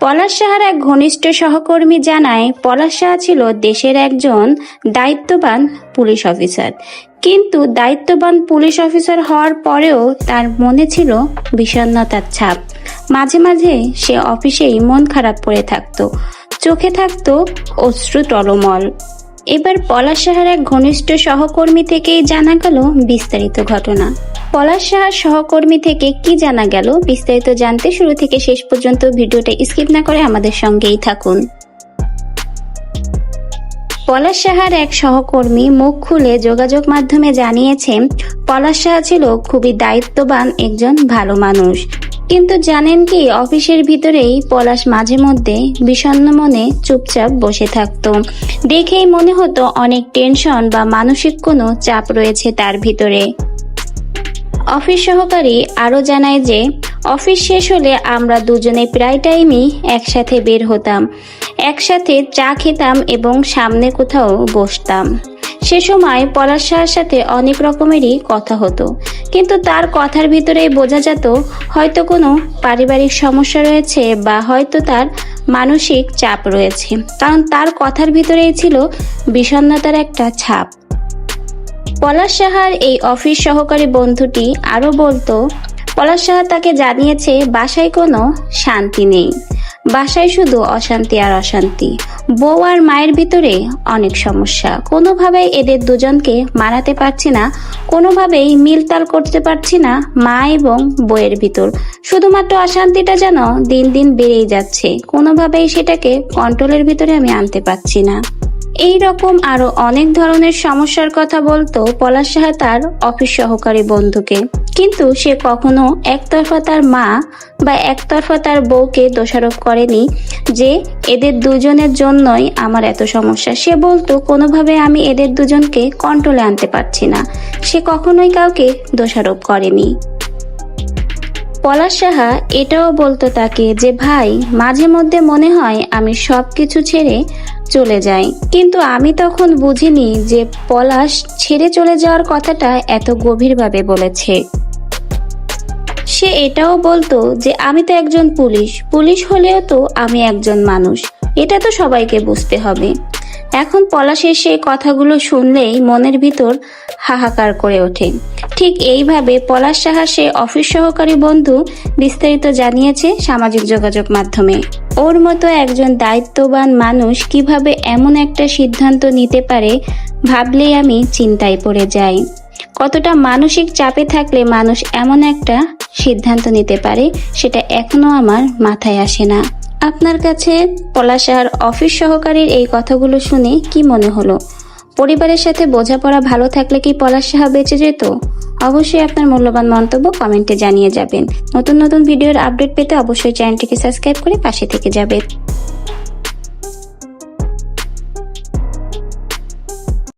পলাশ সাহার এক ঘনিষ্ঠ সহকর্মী জানায়, পলাশ সাহা ছিল দেশের একজন দায়িত্ববান পুলিশ অফিসার। কিন্তু দায়িত্ববান পুলিশ অফিসার হওয়ার পরেও তার মনে ছিল বিষণ্ণতার ছাপ। মাঝে মাঝে সে অফিসেই মন খারাপ করে থাকতো। চোখে থাকতো অশ্রু টলমল। এবার পলাশ সাহার এক ঘনিষ্ঠ সহকর্মী থেকেই জানা গেল বিস্তারিত ঘটনা। পলাশ সাহার সহকর্মী থেকে কি জানা গেল, বিস্তারিত জানতে শুরু থেকে শেষ পর্যন্ত ভিডিওটা স্কিপ না করে আমাদের সঙ্গেই থাকুন। পলাশ সাহার এক সহকর্মী মুখ খুলে যোগাযোগ মাধ্যমে জানিয়েছেন, পলাশ সাহা ছিল খুবই দায়িত্ববান একজন ভালো মানুষ। কিন্তু জানেন কি, অফিসের ভিতরেই পলাশ মাঝে মধ্যে বিষণ্ণ মনে চুপচাপ বসে থাকতো। দেখেই মনে হতো অনেক টেনশন বা মানসিক কোনো চাপ রয়েছে তার ভিতরে। অফিস সহকারী আরও জানায় যে, অফিস শেষ হলে আমরা দুজনে প্রায় টাইমই একসাথে বের হতাম। একসাথে চা খেতাম এবং সামনে কোথাও বসতাম। সে সময় পলাশ সাথে অনেক রকমেরই কথা হতো। কিন্তু তার কথার ভিতরেই বোঝা যেত, হয়তো কোনো পারিবারিক সমস্যা রয়েছে বা হয়তো তার মানসিক চাপ রয়েছে। কারণ তার কথার ভিতরেই ছিল বিষণ্ণতার একটা ছাপ। পলাশ সাহার এই অফিস সহকারী বন্ধুটি আরও বলতো, পলাশ সাহা তাকে জানিয়েছে বাসায় কোনো শান্তি নেই। বাসায় শুধু অশান্তি আর অশান্তি। বউ আর মায়ের ভিতরে অনেক সমস্যা। কোনোভাবেই এদের দুজনকে মানাতে পারছি না, কোনোভাবেই মিলতাল করতে পারছি না মা এবং বইয়ের ভিতর। শুধুমাত্র অশান্তিটা যেন দিন দিন বেড়েই যাচ্ছে। কোনোভাবেই সেটাকে কন্ট্রোলের ভিতরে আমি আনতে পারছি না। এই রকম আরও অনেক ধরনের সমস্যার কথা বলতো পলাশ সাহা তার অফিস সহকারী বন্ধুকে। কিন্তু সে কখনো একতরফা তার মা বা একতরফা তার বউকে দোষারোপ করেনি যে এদের দুজনের জন্যই আমার এত সমস্যা। সে বলতো, কোনোভাবে আমি এদের দুজনকে কন্ট্রোলে আনতে পারছি না। সে কখনোই কাউকে দোষারোপ করেনি। পলাশ সাহা এটাও বলতো তাকে যে, ভাই, মাঝে মধ্যে মনে হয় আমি সব কিছু ছেড়ে চলে যাই কিন্তু আমি তখন বুঝিনি যে পলাশ ছেড়ে চলে যাওয়ার কথাটা এত গভীরভাবে বলেছে। সে এটাও বলতো যে, আমি তো একজন পুলিশ। পুলিশ হলেও তো আমি একজন মানুষ। এটা তো সবাইকে বুঝতে হবে। এখন পলাশের সেই কথাগুলো শুনলেই মনের ভিতর হাহাকার করে ওঠে। ঠিক এইভাবে পলাশ সাহা, সে অফিস সহকারী বন্ধু, বিস্তারিত জানিয়েছে সামাজিক যোগাযোগ মাধ্যমে। ওর মতো একজন দায়িত্ববান মানুষ কীভাবে এমন একটা সিদ্ধান্ত নিতে পারে ভাবলেই আমি চিন্তায় পড়ে যাই। কতটা মানসিক চাপে থাকলে মানুষ এমন একটা সিদ্ধান্ত নিতে পারে সেটা এখনও আমার মাথায় আসে না। আপনার কাছে পলাশার অফিস সহকারীর এই কথাগুলো শুনে কি মনে হলো? পরিবারের সাথে বোঝাপড়া ভালো থাকলে কি পলাশ সাহা বেঁচে যেত? অবশ্যই আপনার মূল্যবান মন্তব্য কমেন্টে জানিয়ে যাবেন। নতুন নতুন ভিডিওর আপডেট পেতে অবশ্যই চ্যানেলটিকে সাবস্ক্রাইব করে পাশে থেকে যাবেন।